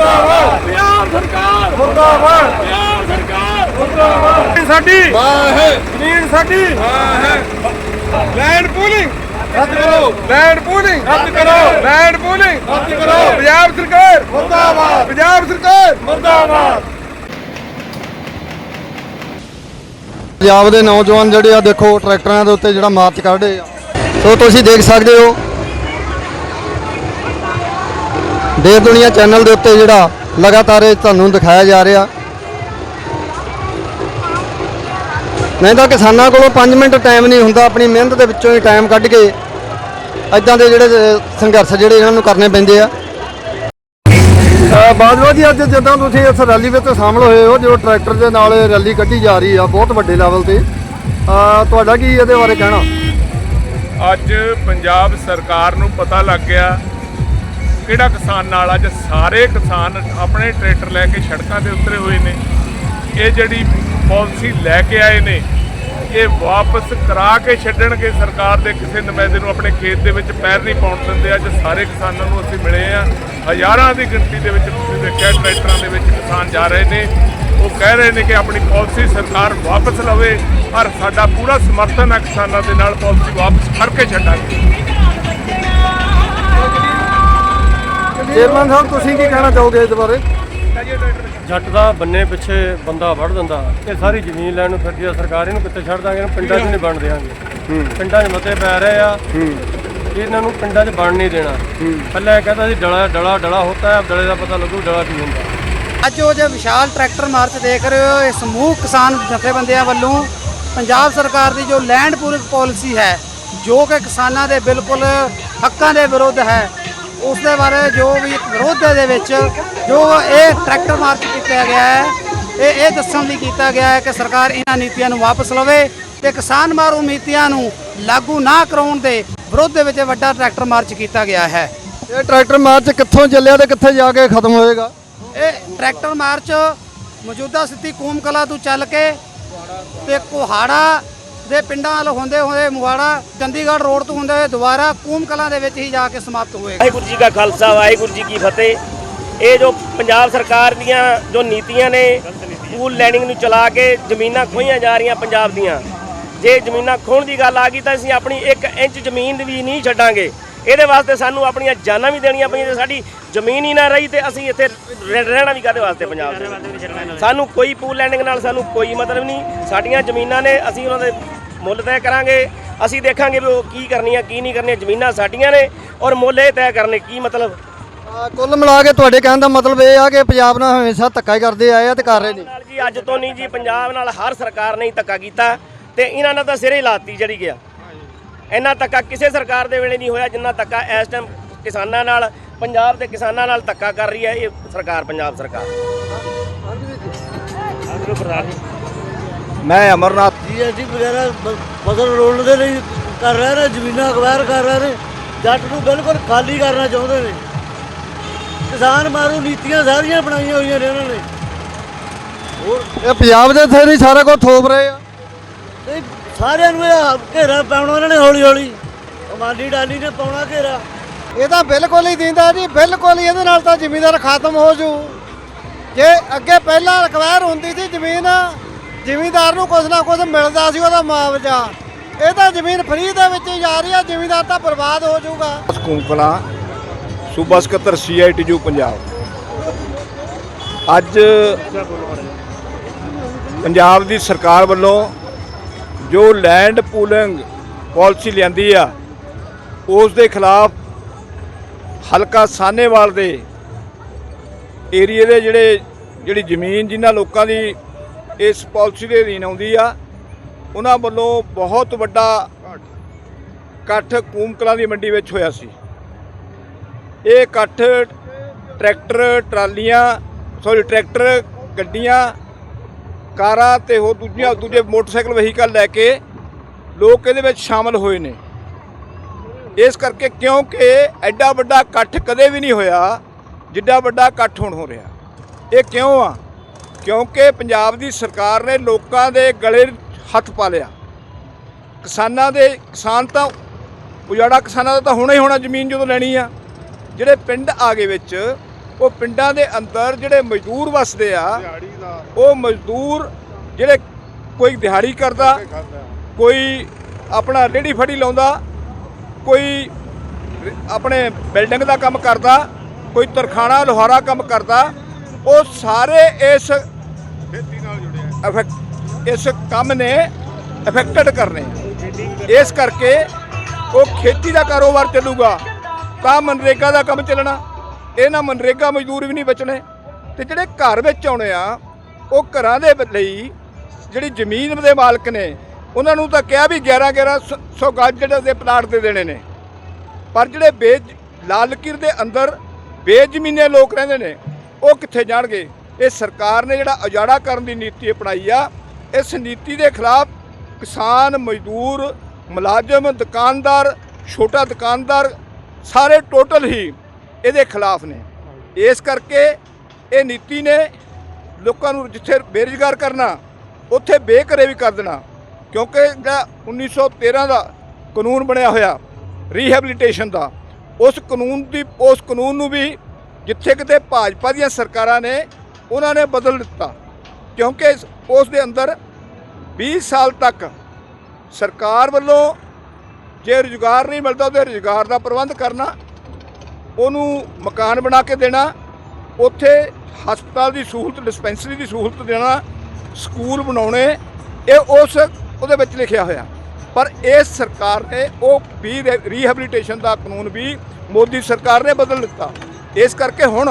ਮੁਰਦਾਬਾਦ ਪੰਜਾਬ ਸਰਕਾਰ ਮੁਰਦਾਬਾਦ ਪੰਜਾਬ ਸਰਕਾਰ ਮੁਰਦਾਬਾਦ ਸਾਡੀ ਜ਼ਮੀਨ ਸਾਡੀ ਲੈਂਡ ਪੂਲਿੰਗ ਰੱਦ ਕਰੋ ਲੈਂਡ ਪੂਲਿੰਗ ਰੱਦ ਕਰੋ ਲੈਂਡ ਪੂਲਿੰਗ ਰੱਦ ਕਰੋ ਪੰਜਾਬ ਸਰਕਾਰ ਮੁਰਦਾਬਾਦ ਪੰਜਾਬ ਸਰਕਾਰ ਮੁਰਦਾਬਾਦ ਪੰਜਾਬ ਦੇ ਨੌਜਵਾਨ ਜਿਹੜੇ ਆ ਦੇਖੋ, ਟਰੈਕਟਰਾਂ ਦੇ ਉੱਤੇ ਜਿਹੜਾ ਮਾਰਚ ਕੱਢਦੇ ਆ। ਸੋ ਤੁਸੀਂ ਦੇਖ ਸਕਦੇ ਹੋ ਦੇਸ਼ ਦੁਨੀਆ ਚੈਨਲ ਦੇ ਉੱਤੇ ਜਿਹੜਾ ਲਗਾਤਾਰ ਇਹ ਤੁਹਾਨੂੰ ਦਿਖਾਇਆ ਜਾ ਰਿਹਾ। ਨਹੀਂ ਤਾਂ ਕਿਸਾਨਾਂ ਕੋਲੋਂ 5 ਮਿੰਟ ਟਾਈਮ ਨਹੀਂ ਹੁੰਦਾ ਆਪਣੀ ਮਿਹਨਤ ਦੇ ਵਿੱਚੋਂ ਹੀ ਟਾਈਮ ਕੱਢ ਕੇ ਇਦਾਂ ਦੇ ਜਿਹੜੇ ਸੰਘਰਸ਼ ਜਿਹੜੇ ਇਹਨਾਂ ਨੂੰ ਕਰਨੇ ਪੈਂਦੇ ਆ। ਬਾਜਵਾ ਜੀ ਅੱਜ ਜਦੋਂ ਤੁਸੀਂ ਇਸ ਰੈਲੀ ਵਿੱਚ ਸ਼ਾਮਲ ਹੋਏ ਹੋ ਜੋ ਟਰੈਕਟਰ ਦੇ ਨਾਲ ਇਹ ਰੈਲੀ ਕੱਢੀ ਜਾ ਰਹੀ ਆ ਬਹੁਤ ਵੱਡੇ ਲੈਵਲ ਤੇ। ਤੁਹਾਡਾ ਕੀ ਇਹਦੇ ਬਾਰੇ ਕਹਿਣਾ? ਅੱਜ ਪੰਜਾਬ ਸਰਕਾਰ ਨੂੰ ਪਤਾ ਲੱਗ ਗਿਆ ਕਿਹੜਾ ਕਿਸਾਨ ਨਾਲ? ਅੱਜ ਸਾਰੇ ਕਿਸਾਨ ਆਪਣੇ ਟਰੈਕਟਰ ਲੈ ਕੇ ਸੜਕਾਂ ਤੇ ਉਤਰੇ ਹੋਏ ਨੇ। ਇਹ ਜਿਹੜੀ ਪਾਲਿਸੀ ਲੈ ਕੇ ਆਏ ਨੇ, ਇਹ ਵਾਪਸ ਕਰਾ ਕੇ ਛੱਡਣਗੇ ਸਰਕਾਰ ਦੇ ਕਿਸੇ ਨੁਮਾਇੰਦੇ ਨੂੰ। ਆਪਣੇ ਖੇਤ ਦੇ ਵਿੱਚ ਪੈਰ ਨਹੀਂ ਪਾਉਣ ਦਿੰਦੇ। ਅੱਜ ਸਾਰੇ ਕਿਸਾਨਾਂ ਨੂੰ ਅਸੀਂ ਮਿਲੇ ਆ ਹਜ਼ਾਰਾਂ ਦੀ ਗਿਣਤੀ ਦੇ ਵਿੱਚ ਤੁਸੀਂ ਦੇਖਿਆ, ਟਰੈਕਟਰਾਂ ਦੇ ਵਿੱਚ ਕਿਸਾਨ ਜਾ ਰਹੇ ਨੇ। ਉਹ ਕਹਿ ਰਹੇ ਨੇ ਕਿ ਆਪਣੀ ਪਾਲਿਸੀ ਸਰਕਾਰ ਵਾਪਸ ਲਵੇ ਔਰ ਸਾਡਾ ਪੂਰਾ ਸਮਰਥਨ ਹੈ ਕਿਸਾਨਾਂ ਦੇ ਨਾਲ। ਪਾਲਿਸੀ ਵਾਪਸ ਕਰਕੇ ਛੱਡਾਂਗੇ। ਚੇਅਰਮੈਨ ਸਾਹਿਬ ਤੁਸੀਂ ਕੀ ਕਹਿਣਾ ਚਾਹੋਗੇ ਇਸ ਬਾਰੇ? ਜੱਟ ਦਾ ਬੰਨੇ ਪਿੱਛੇ ਬੰਦਾ ਵੜ ਦਿੰਦਾ ਇਹ ਸਾਰੀ ਜ਼ਮੀਨ ਲੈਣ ਨੂੰ ਫਿਰਦੀ ਆ ਸਰਕਾਰ ਇਹਨੂੰ ਕਿੱਥੇ ਛੱਡ ਦਾਂਗੇ ਇਹਨੂੰ ਪਿੰਡਾਂ 'ਚ ਨਹੀਂ ਬਣ ਦੇਾਂਗੇ ਪਿੰਡਾਂ 'ਚ ਮਤੇ ਪੈ ਰਹੇ ਆ ਇਹਨਾਂ ਨੂੰ ਪਿੰਡਾਂ 'ਚ ਬਣ ਨਹੀਂ ਦੇਣਾ। ਪਹਿਲਾਂ ਇਹ ਕਹਿੰਦਾ ਸੀ ਡਲਾ ਡਲਾ ਡਲਾ ਹੁੰਦਾ ਹੈ ਡਲੇ ਦਾ ਪਤਾ ਲੱਗੂ ਡਲਾ ਕੀ ਹੁੰਦਾ। ਅੱਜ ਉਹ ਜੋ ਵਿਸ਼ਾਲ ਟਰੈਕਟਰ ਮਾਰਚ ਦੇਖ ਰਹੇ ਹੋ ਇਹ ਸਮੂਹ ਕਿਸਾਨ ਜਥੇਬੰਦੀਆਂ ਵੱਲੋਂ ਪੰਜਾਬ ਸਰਕਾਰ ਦੀ ਜੋ ਲੈਂਡ ਪੂਲਿੰਗ ਪਾਲਿਸੀ ਹੈ ਜੋ ਕਿ ਕਿਸਾਨਾਂ ਦੇ ਬਿਲਕੁਲ ਹੱਕਾਂ ਦੇ ਵਿਰੁੱਧ ਹੈ ਉਸ ਦੇ ਬਾਰੇ ਜੋ ਵੀ ਵਿਰੋਧ ਦੇ ਵਿੱਚ ਜੋ ਇਹ ਟਰੈਕਟਰ ਮਾਰਚ ਕੀਤਾ ਗਿਆ ਹੈ ਇਹ ਇਹ ਦੱਸਣ ਲਈ ਕੀਤਾ ਗਿਆ ਹੈ ਕਿ ਸਰਕਾਰ ਇਹਨਾਂ ਨੀਤੀਆਂ ਨੂੰ ਵਾਪਸ ਲਵੇ ਤੇ ਕਿਸਾਨ ਮਾਰੂ ਨੀਤੀਆਂ ਨੂੰ ਲਾਗੂ ਨਾ ਕਰਾਉਣ ਦੇ ਵਿਰੋਧ ਦੇ ਵਿੱਚ ਵੱਡਾ ਟਰੈਕਟਰ ਮਾਰਚ ਕੀਤਾ ਗਿਆ ਹੈ। ਇਹ ਟਰੈਕਟਰ ਮਾਰਚ ਕਿੱਥੋਂ ਚੱਲਿਆ ਤੇ ਕਿੱਥੇ ਜਾ ਕੇ ਖਤਮ ਹੋਏਗਾ? ਇਹ ਟਰੈਕਟਰ ਮਾਰਚ ਮੌਜੂਦਾ ਸਥਿਤੀ ਕੂਮ ਕਲਾ ਤੋਂ ਚੱਲ ਕੇ ਤੇ ਕੋਹਾੜਾ ਦੇ ਪਿੰਡਾਂ ਵੱਲ ਹੁੰਦੇ ਹੋਏ ਮੁਹਾੜਾ ਚੰਡੀਗੜ੍ਹ ਰੋਡ ਤੋਂ ਹੁੰਦੇ ਹੋਏ ਦੁਬਾਰਾ ਕੂਮ ਕਲਾ ਦੇ ਵਿੱਚ ਹੀ ਜਾ ਕੇ ਸਮਾਪਤ ਹੋਏਗਾ। ਵਾਹਿਗੁਰੂ ਜੀ ਕਾ ਖਾਲਸਾ, ਵਾਹਿਗੁਰੂ ਜੀ ਕੀ ਫਤਿਹ। ਇਹ ਜੋ ਪੰਜਾਬ ਸਰਕਾਰ ਦੀਆਂ ਜੋ ਨੀਤੀਆਂ ਨੇ ਪੂਲ ਲੈਂਡਿੰਗ ਨੂੰ ਚਲਾ ਕੇ ਜ਼ਮੀਨਾਂ ਖੋਹੀਆਂ ਜਾ ਰਹੀਆਂ ਪੰਜਾਬ ਦੀਆਂ, ਜੇ ਜ਼ਮੀਨਾਂ ਖੋਹਣ ਦੀ ਗੱਲ ਆ ਗਈ ਤਾਂ ਅਸੀਂ ਆਪਣੀ 1 ਇੰਚ ਜ਼ਮੀਨ ਵੀ ਨਹੀਂ ਛੱਡਾਂਗੇ। ਇਹਦੇ ਵਾਸਤੇ ਸਾਨੂੰ ਆਪਣੀਆਂ ਜਾਨਾਂ ਵੀ ਦੇਣੀਆਂ ਪਈਆਂ ਜੇ ਸਾਡੀ ਜ਼ਮੀਨ ਹੀ ਨਾ ਰਹੀ ਤੇ ਅਸੀਂ ਇੱਥੇ ਰਹਿ- ਰਹਿਣਾ ਵੀ ਕਾਹਦੇ ਵਾਸਤੇ ਪੰਜਾਬ ਦੇ ਸਾਨੂੰ ਕੋਈ ਪੂਲ ਲੈਂਡਿੰਗ ਨਾਲ ਸਾਨੂੰ ਕੋਈ ਮਤਲਬ ਨਹੀਂ। ਸਾਡੀਆਂ ਜ਼ਮੀਨਾਂ ਨੇ, ਅਸੀਂ ਉਹਨਾਂ ਦੇ ਮੁੱਲ ਤੈਅ ਕਰਾਂਗੇ ਅਸੀਂ ਦੇਖਾਂਗੇ ਵੀ ਉਹ ਕੀ ਕਰਨੀਆਂ ਕੀ ਨਹੀਂ ਕਰਨੀਆਂ ਜ਼ਮੀਨਾਂ ਸਾਡੀਆਂ ਨੇ ਔਰ ਮੁੱਲ ਇਹ ਤੈਅ ਕਰਨੇ ਕੀ ਮਤਲਬ? ਕੁੱਲ ਮਿਲਾ ਕੇ ਤੁਹਾਡੇ ਕਹਿਣ ਦਾ ਮਤਲਬ ਇਹ ਆ ਕਿ ਪੰਜਾਬ ਨਾਲ ਹਮੇਸ਼ਾ ਧੱਕਾ ਹੀ ਕਰਦੇ ਆਏ ਆ ਤੇ ਕਰ ਰਹੇ ਨੇ। ਨਾਲ ਜੀ ਅੱਜ ਤੋਂ ਨਹੀਂ ਜੀ ਪੰਜਾਬ ਨਾਲ ਹਰ ਸਰਕਾਰ ਨੇ ਹੀ ਧੱਕਾ ਕੀਤਾ ਤੇ ਇਹਨਾਂ ਨਾਲ ਤਾਂ ਸਿਰੇ ਹੀ ਲਾਤੀ ਜੜੀ ਗਿਆ ਇੰਨਾ ਧੱਕਾ ਕਿਸੇ ਸਰਕਾਰ ਦੇ ਵੇਲੇ ਨਹੀਂ ਹੋਇਆ ਜਿੰਨਾ ਧੱਕਾ ਇਸ ਟਾਈਮ ਕਿਸਾਨਾਂ ਨਾਲ ਪੰਜਾਬ ਦੇ ਕਿਸਾਨਾਂ ਨਾਲ ਧੱਕਾ ਕਰ ਰਹੀ ਹੈ ਇਹ ਸਰਕਾਰ ਪੰਜਾਬ ਸਰਕਾਰ। ਮੈਂ ਅਮਰਨਾਥ। ਜੀਐਸਟੀ ਵਗੈਰਾ ਫਸਲ ਰੋਲਣ ਦੇ ਲਈ ਕਰ ਰਹੇ ਨੇ ਜ਼ਮੀਨਾਂ ਅਖਬਾਰ ਕਰ ਰਹੇ ਨੇ ਜੱਟ ਨੂੰ ਬਿਲਕੁਲ ਖਾਲੀ ਕਰਨਾ ਚਾਹੁੰਦੇ ਨੇ। ਕਿਸਾਨ ਮਾਰੂ ਨੀਤੀਆਂ ਸਾਰੀਆਂ ਬਣਾਈਆਂ ਹੋਈਆਂ ਨੇ ਉਹਨਾਂ ਨੇ। ਇਹ ਪੰਜਾਬ ਦੇ ਨਹੀਂ ਸਾਰਾ ਕੁਝ ਥੋਪ ਰਹੇ ਆ। ਤੇ ਸਾਰਿਆਂ ਨੂੰ ਇਹ ਘੇਰਾ ਪਾਉਣਾ ਉਹਨਾਂ ਨੇ ਹੌਲੀ ਹੌਲੀ ਮਾਲੀ ਡਾਲੀ ਨੇ ਪਾਉਣਾ ਘੇਰਾ। ਇਹ ਤਾਂ ਬਿਲਕੁਲ ਹੀ ਦਿੰਦਾ ਜੀ ਬਿਲਕੁਲ ਹੀ ਇਹਦੇ ਨਾਲ ਤਾਂ ਜ਼ਮੀਨਦਾਰ ਖਤਮ ਹੋ ਜੂ। ਜੇ ਅੱਗੇ ਪਹਿਲਾਂ ਅਕਵਾਇਰ ਹੁੰਦੀ ਸੀ ਜ਼ਮੀਨ ਜ਼ਮੀਨਦਾਰ ਨੂੰ ਕੁਝ ਨਾ ਕੁਝ ਮਿਲਦਾ ਸੀ ਉਹਦਾ ਮੁਆਵਜ਼ਾ। ਇਹ ਤਾਂ ਜ਼ਮੀਨ ਫਰੀ ਦੇ ਵਿੱਚ ਹੀ ਜਾ ਰਹੀ ਆ ਜ਼ਮੀਨਦਾਰ ਤਾਂ ਬਰਬਾਦ ਹੋ ਜਾਊਗਾ। ਕੂੰਕਲਾ ਸੂਬਾ ਸਕੱਤਰ ਸੀਆਈਟੀਯੂ ਪੰਜਾਬ। ਅੱਜ ਪੰਜਾਬ ਦੀ ਸਰਕਾਰ ਵੱਲੋਂ ਜੋ ਲੈਂਡ ਪੂਲਿੰਗ ਪਾਲਿਸੀ ਲਿਆਂਦੀ ਆ, ਉਸ ਦੇ ਖਿਲਾਫ ਹਲਕਾ ਸਾਨੇਵਾਲ ਦੇ ਏਰੀਏ ਦੇ ਜਿਹੜੇ, ਜਿਹੜੀ ਜ਼ਮੀਨ ਜਿਨ੍ਹਾਂ ਲੋਕਾਂ ਦੀ ਇਸ ਪਾਲਿਸੀ ਦੇ ਅਧੀਨ ਆਉਂਦੀ ਆ। ਉਹਨਾਂ ਵੱਲੋਂ ਬਹੁਤ ਵੱਡਾ ਇਕੱਠ ਕੂਮਕਲਾਂ ਦੀ ਮੰਡੀ ਵਿੱਚ ਹੋਇਆ ਸੀ। ਇਹ ਇਕੱਠ ਟਰੈਕਟਰ, ਟਰਾਲੀਆਂ ਸੌਰੀ ਟਰੈਕਟਰ, ਗੱਡੀਆਂ, ਕਾਰਾਂ ਤੇ ਹੋਰ ਦੂਜੀਆਂ, ਦੂਜੇ ਮੋਟਰਸਾਈਕਲ ਵਹੀਕਲ ਲੈ ਕੇ ਲੋਕ ਇਹਦੇ ਵਿੱਚ ਸ਼ਾਮਲ ਹੋਏ ਨੇ। ਇਸ ਕਰਕੇ ਕਿਉਂਕਿ ਐਡਾ ਵੱਡਾ ਇਕੱਠ ਕਦੇ ਵੀ ਨਹੀਂ ਹੋਇਆ, ਜਿੱਡਾ ਵੱਡਾ ਇਕੱਠ ਹੁਣ ਹੋ ਰਿਹਾ। ਇਹ ਕਿਉਂ ਆ? ਕਿਉਂਕਿ ਪੰਜਾਬ ਦੀ ਸਰਕਾਰ ਨੇ ਲੋਕਾਂ ਦੇ ਗਲੇ ਹੱਥ ਪਾ ਲਿਆ। ਕਿਸਾਨਾਂ ਦੇ ਕਿਸਾਨ ਤਾਂ ਉਜਾੜਾ ਕਿਸਾਨਾਂ ਦਾ ਤਾਂ ਹੋਣਾ ਹੀ ਹੋਣਾ ਜ਼ਮੀਨ ਜਦੋਂ ਲੈਣੀ ਆ। ਜਿਹੜੇ ਪਿੰਡ ਆ ਗਏ ਵਿੱਚ ਉਹ ਪਿੰਡਾਂ ਦੇ ਅੰਦਰ ਜਿਹੜੇ ਮਜ਼ਦੂਰ ਵਸਦੇ ਆ ਉਹ ਮਜ਼ਦੂਰ ਜਿਹੜੇ ਕੋਈ ਦਿਹਾੜੀ ਕਰਦਾ ਕੋਈ ਆਪਣਾ ਰੇੜੀ ਫੜੀ ਲਾਉਂਦਾ ਕੋਈ ਆਪਣੇ ਬਿਲਡਿੰਗ ਦਾ ਕੰਮ ਕਰਦਾ ਕੋਈ ਤਰਖਾਣਾ ਲੋਹਾਰਾ ਕੰਮ ਕਰਦਾ ਉਹ ਸਾਰੇ ਇਸ ਅਫੈਕਟ ਇਸ ਕੰਮ ਨੇ ਅਫੈਕਟਡ ਕਰਨੇ ਇਸ ਕਰਕੇ ਉਹ ਖੇਤੀ ਦਾ ਕਾਰੋਬਾਰ ਚੱਲੂਗਾ ਤਾਂ ਮਨਰੇਗਾ ਦਾ ਕੰਮ ਚੱਲਣਾ ਇਹਨਾਂ ਮਨਰੇਗਾ ਮਜ਼ਦੂਰ ਵੀ ਨਹੀਂ ਬਚਣੇ। ਤੇ ਜਿਹੜੇ ਘਰ ਵਿੱਚ ਆਉਣੇ ਆ ਉਹ ਘਰਾਂ ਦੇ ਲਈ ਜਿਹੜੀ ਜ਼ਮੀਨ ਦੇ ਮਾਲਕ ਨੇ ਉਹਨਾਂ ਨੂੰ ਤਾਂ ਕਿਹਾ ਵੀ 11 1100 ਗੱਜ ਜਿਹੜੇ ਦੇ ਪਲਾਟ ਦੇ ਦੇਣੇ ਨੇ। ਪਰ ਜਿਹੜੇ ਬੇਜ ਲਾਲ ਲਕੀਰ ਦੇ ਅੰਦਰ ਬੇਜ਼ਮੀਨੇ ਲੋਕ ਰਹਿੰਦੇ ਨੇ ਉਹ ਕਿੱਥੇ ਜਾਣਗੇ? ਇਹ ਸਰਕਾਰ ਨੇ ਜਿਹੜਾ ਉਜਾੜਾ ਕਰਨ ਦੀ ਨੀਤੀ ਅਪਣਾਈ ਆ, ਇਸ ਨੀਤੀ ਦੇ ਖਿਲਾਫ ਕਿਸਾਨ ਮਜ਼ਦੂਰ, ਮੁਲਾਜ਼ਮ, ਦੁਕਾਨਦਾਰ, ਛੋਟਾ ਦੁਕਾਨਦਾਰ ਸਾਰੇ ਟੋਟਲ ਹੀ ਇਹਦੇ ਖਿਲਾਫ ਨੇ। ਇਸ ਕਰਕੇ ਇਹ ਨੀਤੀ ਨੇ ਲੋਕਾਂ ਨੂੰ ਜਿੱਥੇ ਬੇਰੁਜ਼ਗਾਰ ਕਰਨਾ, ਉੱਥੇ ਬੇਘਰੇ ਵੀ ਕਰ ਦੇਣਾ, ਕਿਉਂਕਿ ਜਿਹੜਾ 1913 ਦਾ ਕਾਨੂੰਨ ਬਣਿਆ ਹੋਇਆ ਰੀਹੈਬਿਲਿਟੇਸ਼ਨ ਦਾ, ਉਸ ਕਾਨੂੰਨ ਦੀ, ਉਸ ਕਾਨੂੰਨ ਨੂੰ ਵੀ ਜਿੱਥੇ ਕਿਤੇ ਭਾਜਪਾ ਦੀਆਂ ਸਰਕਾਰਾਂ ਨੇ ਉਹਨਾਂ ਨੇ ਬਦਲ ਦਿੱਤਾ। ਕਿਉਂਕਿ ਉਸ ਦੇ ਅੰਦਰ 20 ਸਾਲ ਤੱਕ ਸਰਕਾਰ ਵੱਲੋਂ ਜੇ ਰੁਜ਼ਗਾਰ ਨਹੀਂ ਮਿਲਦਾ ਉਹਦੇ ਰੁਜ਼ਗਾਰ ਦਾ ਪ੍ਰਬੰਧ ਕਰਨਾ, ਉਹਨੂੰ ਮਕਾਨ ਬਣਾ ਕੇ ਦੇਣਾ, ਉੱਥੇ ਹਸਪਤਾਲ ਦੀ ਸਹੂਲਤ, ਡਿਸਪੈਂਸਰੀ ਦੀ ਸਹੂਲਤ ਦੇਣਾ, ਸਕੂਲ ਬਣਾਉਣੇ, ਇਹ ਉਸ ਉਹਦੇ ਵਿੱਚ ਲਿਖਿਆ ਹੋਇਆ। ਪਰ ਇਸ ਸਰਕਾਰ ਨੇ ਉਹ ਵੀ ਰੀ- ਰੀਹੈਬਿਲਿਟੇਸ਼ਨ ਦਾ ਕਾਨੂੰਨ ਵੀ ਮੋਦੀ ਸਰਕਾਰ ਨੇ ਬਦਲ ਦਿੱਤਾ। ਇਸ ਕਰਕੇ ਹੁਣ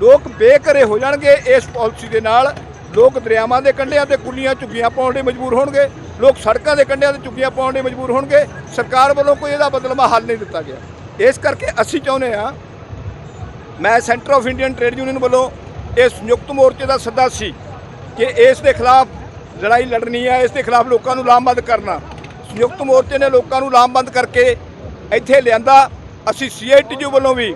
ਲੋਕ ਬੇਘਰੇ ਹੋ ਜਾਣਗੇ ਇਸ ਪਾਲਿਸੀ ਦੇ ਨਾਲ। ਲੋਕ ਦਰਿਆਵਾਂ ਦੇ ਕੰਢਿਆਂ ਤੇ ਕੁੱਲੀਆਂ ਝੁੱਗੀਆਂ ਪਾਉਣ ਲਈ ਮਜਬੂਰ ਹੋਣਗੇ। ਲੋਕ ਸੜਕਾਂ ਦੇ ਕੰਢਿਆਂ ਤੇ ਝੁੱਗੀਆਂ ਪਾਉਣ ਲਈ ਮਜਬੂਰ ਹੋਣਗੇ। ਸਰਕਾਰ ਵੱਲੋਂ ਕੋਈ ਇਹਦਾ ਬਦਲਵਾ ਹੱਲ ਨਹੀਂ ਦਿੱਤਾ ਗਿਆ। ਇਸ ਕਰਕੇ ਅਸੀਂ ਚਾਹੁੰਦੇ ਹਾਂ, ਮੈਂ centre of Indian trade union ਵੱਲੋਂ ਇਹ ਸੰਯੁਕਤ ਮੋਰਚੇ ਦਾ ਸੱਦਾ ਸੀ ਕਿ ਇਸ ਦੇ ਖਿਲਾਫ ਲੜਾਈ ਲੜਨੀ ਹੈ, ਇਸ ਦੇ ਖਿਲਾਫ ਲੋਕਾਂ ਨੂੰ ਲਾਮਬੰਦ ਕਰਨਾ। ਸੰਯੁਕਤ ਮੋਰਚੇ ਨੇ ਲੋਕਾਂ ਨੂੰ ਲਾਮਬੰਦ ਕਰਕੇ ਇੱਥੇ ਲਿਆਂਦਾ। ਅਸੀਂ ਸੀਆਈਟੀਯੂ ਵੱਲੋਂ ਵੀ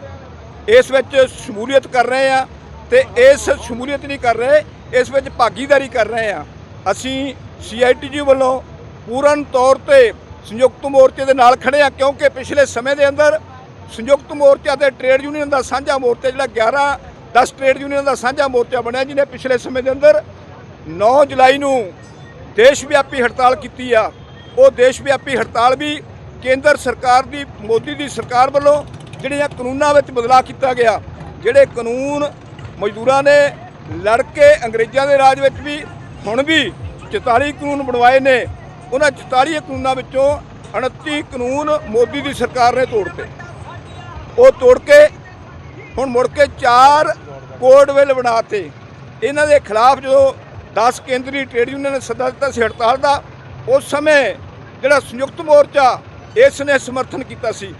ਇਸ ਵਿੱਚ ਸ਼ਮੂਲੀਅਤ ਕਰ ਰਹੇ ਆ ਤੇ ਇਸ ਸ਼ਮੂਲੀਅਤ ਨਹੀਂ ਕਰ ਰਹੇ, ਇਸ ਵਿੱਚ ਭਾਗੀਦਾਰੀ ਕਰ ਰਹੇ ਆ। ਅਸੀਂ ਸੀਆਈਟੀਯੂ ਵੱਲੋਂ ਪੂਰਨ ਤੌਰ ਤੇ ਸੰਯੁਕਤ ਮੋਰਚੇ ਦੇ ਨਾਲ ਖੜੇ ਆ, ਕਿਉਂਕਿ ਪਿਛਲੇ ਸਮੇਂ ਦੇ ਅੰਦਰ ਸੰਯੁਕਤ ਮੋਰਚਾ ਤੇ ਟ੍ਰੇਡ ਯੂਨੀਅਨ ਦਾ ਸਾਂਝਾ ਮੋਰਚਾ ਜਿਹੜਾ 11 10 ਟ੍ਰੇਡ ਯੂਨੀਅਨ ਦਾ ਸਾਂਝਾ ਮੋਰਚਾ ਬਣਿਆ, ਜਿਹਨੇ ਪਿਛਲੇ ਸਮੇਂ ਦੇ ਅੰਦਰ 9 ਜੁਲਾਈ ਨੂੰ ਦੇਸ਼ ਵਿਆਪੀ ਹੜਤਾਲ ਕੀਤੀ ਆ। ਉਹ ਦੇਸ਼ ਵਿਆਪੀ ਹੜਤਾਲ ਵੀ ਕੇਂਦਰ ਸਰਕਾਰ ਦੀ, ਮੋਦੀ ਦੀ ਸਰਕਾਰ ਵੱਲੋਂ ਜਿਹੜੀਆਂ ਕਾਨੂੰਨਾਂ ਵਿੱਚ ਬਦਲਾਅ ਕੀਤਾ ਗਿਆ, ਜਿਹੜੇ ਕਾਨੂੰਨ ਮਜ਼ਦੂਰਾਂ ਨੇ ਲੜ ਕੇ ਅੰਗਰੇਜ਼ਾਂ ਦੇ ਰਾਜ ਵਿੱਚ ਵੀ ਹੁਣ ਵੀ 44 ਕਾਨੂੰਨ ਬਣਵਾਏ ਨੇ, ਉਹਨਾਂ 44 ਕਾਨੂੰਨਾਂ ਵਿੱਚੋਂ 29 ਕਾਨੂੰਨ ਮੋਦੀ ਦੀ ਸਰਕਾਰ ਨੇ ਤੋੜਤੇ ਉਹ ਤੋੜ ਕੇ ਹੁਣ ਮੁੜ ਕੇ ਚਾਰ ਕੋਡ ਬਿੱਲ ਬਣਾਤੇ ਇਹਨਾਂ ਦੇ ਖਿਲਾਫ ਜਦੋਂ 10 ਕੇਂਦਰੀ ਟ੍ਰੇਡ ਯੂਨੀਅਨ ਨੇ ਸੱਦਾ ਦਿੱਤਾ ਸੀ ਹੜਤਾਲ ਦਾ, ਉਸ ਸਮੇਂ ਜਿਹੜਾ ਸੰਯੁਕਤ ਮੋਰਚਾ ਇਸ ਨੇ ਸਮਰਥਨ ਕੀਤਾ ਸੀ,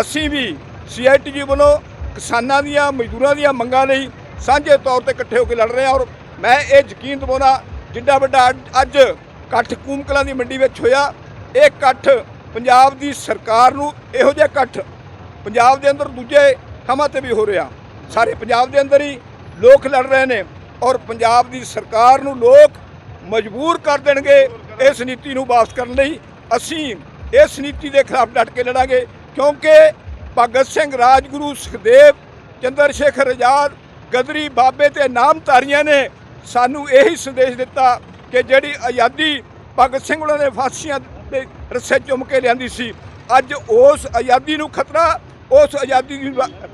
ਅਸੀਂ ਵੀ ਸੀਆਈਟੀਜੀ ਵੱਲੋਂ ਕਿਸਾਨਾਂ ਦੀਆਂ, ਮਜ਼ਦੂਰਾਂ ਦੀਆਂ ਮੰਗਾਂ ਲਈ ਸਾਂਝੇ ਤੌਰ ਤੇ ਇਕੱਠੇ ਹੋ ਕੇ ਲੜ ਰਹੇ ਹਾਂ ਔਰ ਮੈਂ ਇਹ ਯਕੀਨ ਦਿਵਾਉਣਾ ਜਿੱਡਾ ਵੱਡਾ ਅੱਜ- ਅੱਜ ਇਕੱਠ ਕੂਮਕਲਾਂ ਦੀ ਮੰਡੀ ਵਿੱਚ ਹੋਇਆ, ਇਹ ਇਕੱਠ ਪੰਜਾਬ ਦੀ ਸਰਕਾਰ ਨੂੰ ਇਹੋ ਜਿਹਾ ਇਕੱਠ ਪੰਜਾਬ ਦੇ ਅੰਦਰ ਦੂਜੇ ਥਾਵਾਂ ਤੇ ਵੀ ਹੋ ਰਿਹਾ। ਸਾਰੇ ਪੰਜਾਬ ਦੇ ਅੰਦਰ ਹੀ ਲੋਕ ਲੜ ਰਹੇ ਨੇ ਔਰ ਪੰਜਾਬ ਦੀ ਸਰਕਾਰ ਨੂੰ ਲੋਕ ਮਜਬੂਰ ਕਰ ਦੇਣਗੇ ਇਸ ਨੀਤੀ ਨੂੰ ਵਾਪਸ ਕਰਨ ਲਈ। ਅਸੀਂ ਇਸ ਨੀਤੀ ਦੇ ਖਿਲਾਫ ਡਟ ਕੇ ਲੜਾਂਗੇ ਕਿਉਂਕਿ ਭਗਤ ਸਿੰਘ ਰਾਜਗੁਰੂ ਸੁਖਦੇਵ, ਚੰਦਰ ਸ਼ੇਖਰ ਆਜ਼ਾਦ, ਗਦਰੀ ਬਾਬੇ ਤੇ ਨਾਮਧਾਰੀਆਂ ਨੇ ਸਾਨੂੰ ਇਹੀ ਸੰਦੇਸ਼ ਦਿੱਤਾ ਕਿ ਜਿਹੜੀ ਆਜ਼ਾਦੀ ਭਗਤ ਸਿੰਘ ਉਹਨਾਂ ਦੇ ਫਾਂਸੀਆਂ ਦੇ ਰੱਸੇ ਚੁੰਮ ਕੇ ਲਿਆਂਦੀ ਸੀ, ਅੱਜ ਉਸ ਆਜ਼ਾਦੀ ਨੂੰ ਖਤਰਾ, ਉਸ ਆਜ਼ਾਦੀ ਦੀ